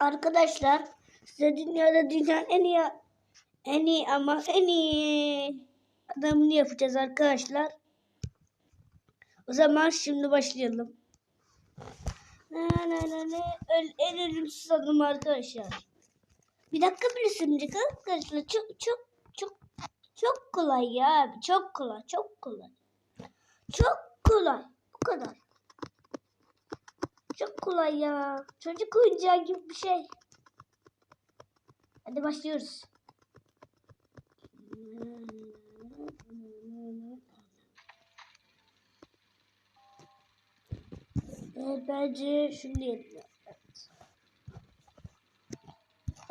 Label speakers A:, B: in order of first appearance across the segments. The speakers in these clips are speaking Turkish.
A: Arkadaşlar size dünyada dünyanın en iyi en iyi ama en iyi adamını yapacağız arkadaşlar. O zaman şimdi başlayalım. Ne ne ne ne Öl, en ölümsüz adam arkadaşlar. Bir dakika bile sürmeyecek arkadaşlar. Çok çok çok çok kolay ya abi. Çok kolay çok kolay. Çok kolay. Bu kadar. Çok kolay ya. Çocuk oyuncağı gibi bir şey. Hadi başlıyoruz. Evet, bence şunu diyelim. Evet.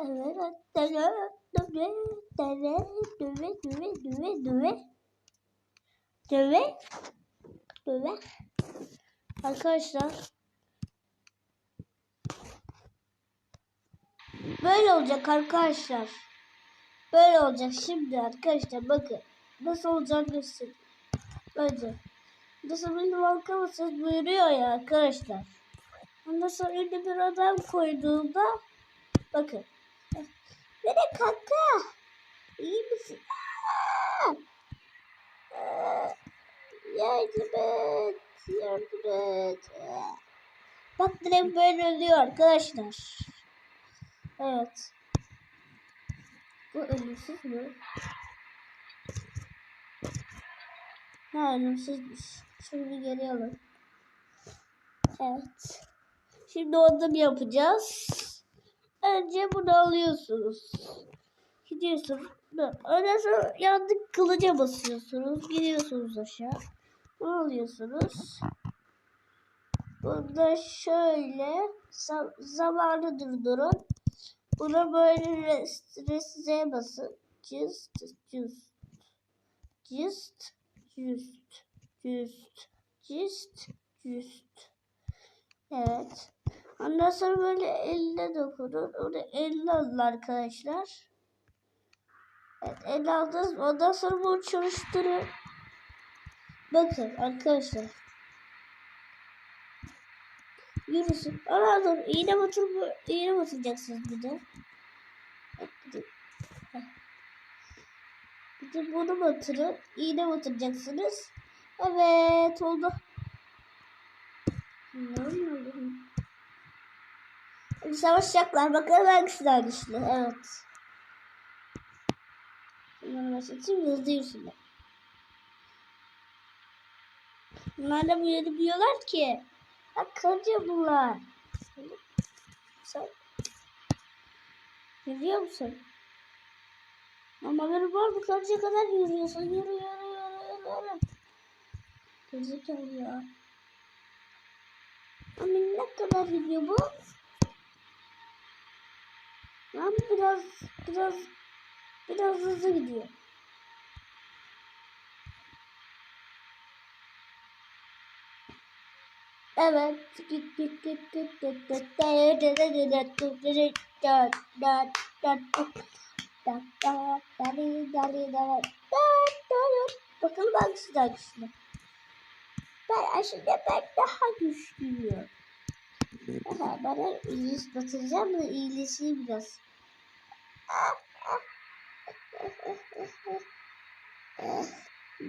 A: Evet. Deve, deve, deve, deve, deve, deve, deve. Deve. Deve. Arkadaşlar. Böyle olacak arkadaşlar. Böyle olacak şimdi arkadaşlar bakın. Nasıl olacağını göstereyim. Böyle. Nasıl benim halkamasız buyuruyor ya arkadaşlar. Ondan sonra bir adam koyduğunda bakın. Beni kanka. İyi misin? Aa! Aa! Yardım et. Yardım et. Bak direkt böyle ölüyor arkadaşlar. Evet. Bu ölümsüz mü? Ha ölümsüzmüş. Şunu geri alın. Evet. Şimdi onu yapacağız. Önce bunu alıyorsunuz. Gidiyorsunuz. Ondan sonra yandık kılıca basıyorsunuz. Gidiyorsunuz aşağı. Bunu alıyorsunuz. Bunda şöyle zamanı durdurun. Buna böyle restore basın. Just, just, just, just, just, just, just. Evet. Ondan sonra böyle elle dokunun. Onu elle alın arkadaşlar. Evet elle aldınız. Ondan sonra bunu çalıştırın. Bakın arkadaşlar. Yürüsün. Ana dur. İğne batır, iğne batıracaksınız. Bir de bunu batırın. İğne batıracaksınız. Evet oldu. Hadi savaşacaklar. Bakalım hangisi daha güçlü. Evet. Bunları başlatayım. Hızlı yürüsünler. Bunlar da yürümüyorlar ki. Akılcı bunlar. Sen yürüyor musun? Ama benim var mı kalıcı kadar yürüyorsun. Yürü yürü yürü yürü. Gerizekalı ya. Ama ne kadar gidiyor bu? Lan biraz biraz biraz hızlı gidiyor. Evet. Bakalım hangisi daha güçlü. Ben aslında ben daha güçlüyüm. Aha, bana iyileş batıracağım da iyileşeyim biraz.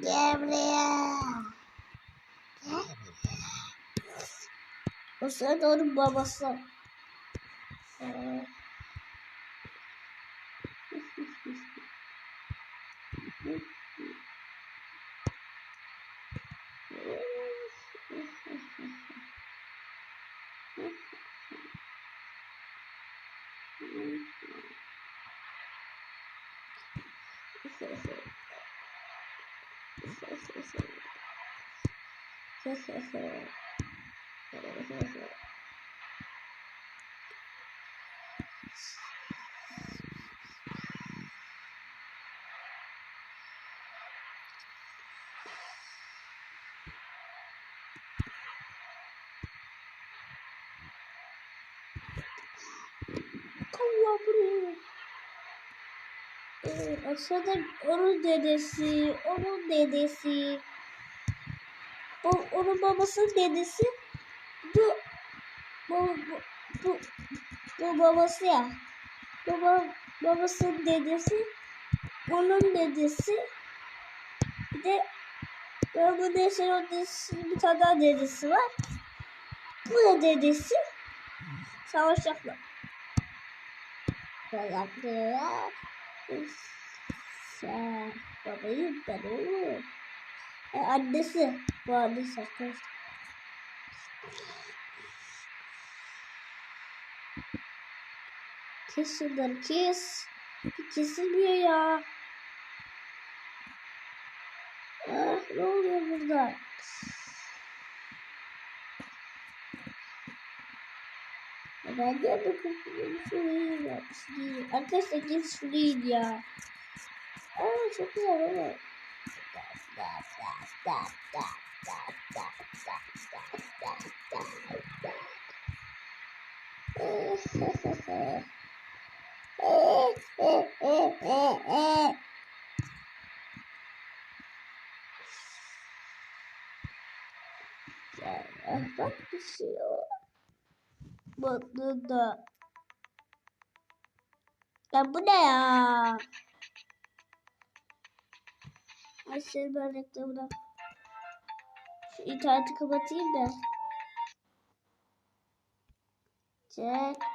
A: Gel buraya. Gel o sırada onun babası. Ee... Buraya. Evet, aşağıda onun dedesi, onun dedesi, o, onun babasının dedesi, bu, bu, bu, babası ya. Baba, babasının dedesi. Onun dedesi. Bir de ben bu dedesin o dedesinin bir tane daha dedesi var. Bu da dedesi. Savaşacaklar. Savaşacaklar. Sen babayım ben oğlum. E, annesi. Bu annesi arkadaşlar. Kes şunları kes. Kesilmiyor ya. Ah, ne oluyor burada? Ben de bakın şurayı yapmış değil. Arkadaşlar kes şurayı ya. Aa çok güzel evet. Bak düşüyor. Mutlu da. Ya bu ne ya? Ay seni ben reklamına. Şu interneti kapatayım da. Çek.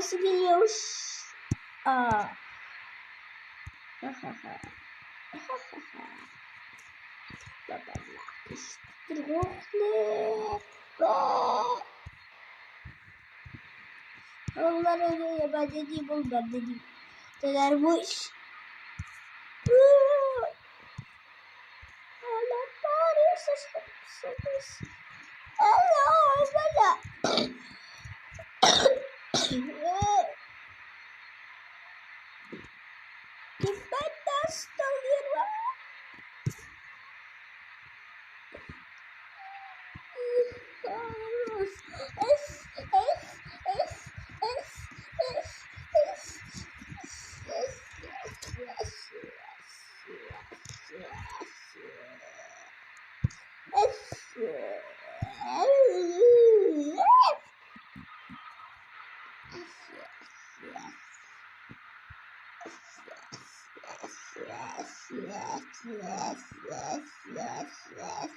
A: nasıl geliyor? Aa. Onlar öyle ya ben dediğim onlar dediğim. Deler bu iş. yes, yes, yes, yes,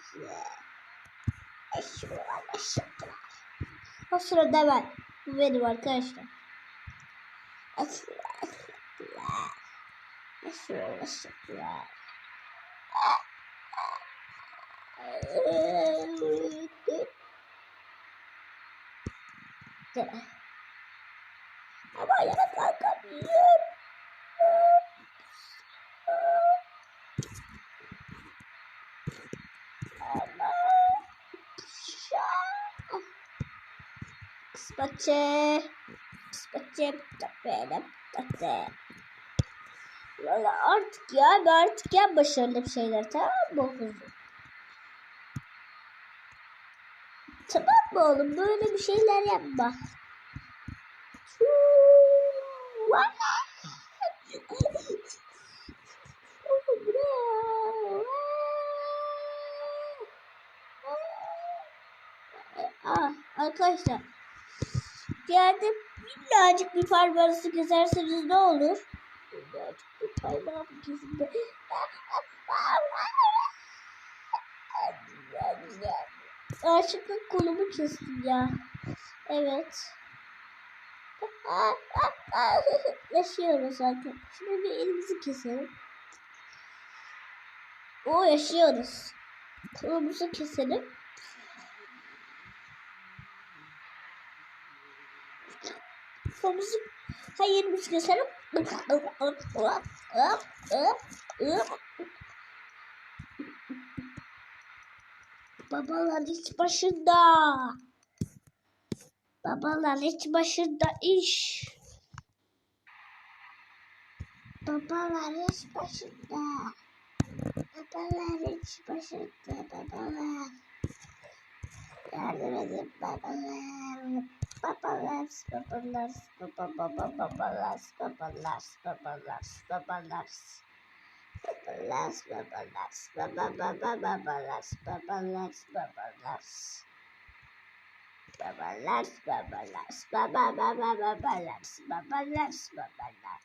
A: yes. Şuralar, şuralar. O sırada ben benim arkadaşlar. Şuralar, şuralar. Şuralar, şuralar. Ama yana kalkamıyorum. Space. Space. Space. Space. Valla artık ya artık ya başarılı bir şeyler tamam mı kuzum? Tamam mı oğlum böyle bir şeyler yapma. Aa, arkadaşlar yerde minnacık bir parmağınızı keserseniz ne olur? Minnacık bir parmağım kesildi. Aşıklık kolumu kestim ya. Evet. Yaşıyoruz zaten. Şimdi bir elimizi keselim. O yaşıyoruz. Kolumuzu keselim. Kafamızı hayır biz keselim. Babalar iş başında. Babalar iş başında iş. Babalar iş başında. Babalar iş başında babalar. Yardım edin babalar. Babalar, babalar, baba baba babalar, babalar, babalar, babalar. Babalar, babalar, baba baba babalar, babalar, babalar. Babalar, babalar, baba baba babalar, babalar, babalar.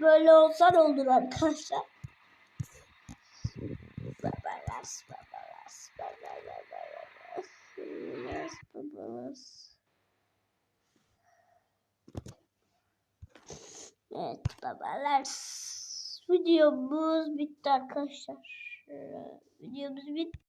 A: Böyle olsa ne olur arkadaşlar? Babalar, babalar, babalar, babalar. Babalar, babalar. Evet babalar. Videomuz bitti arkadaşlar. Videomuz bitti.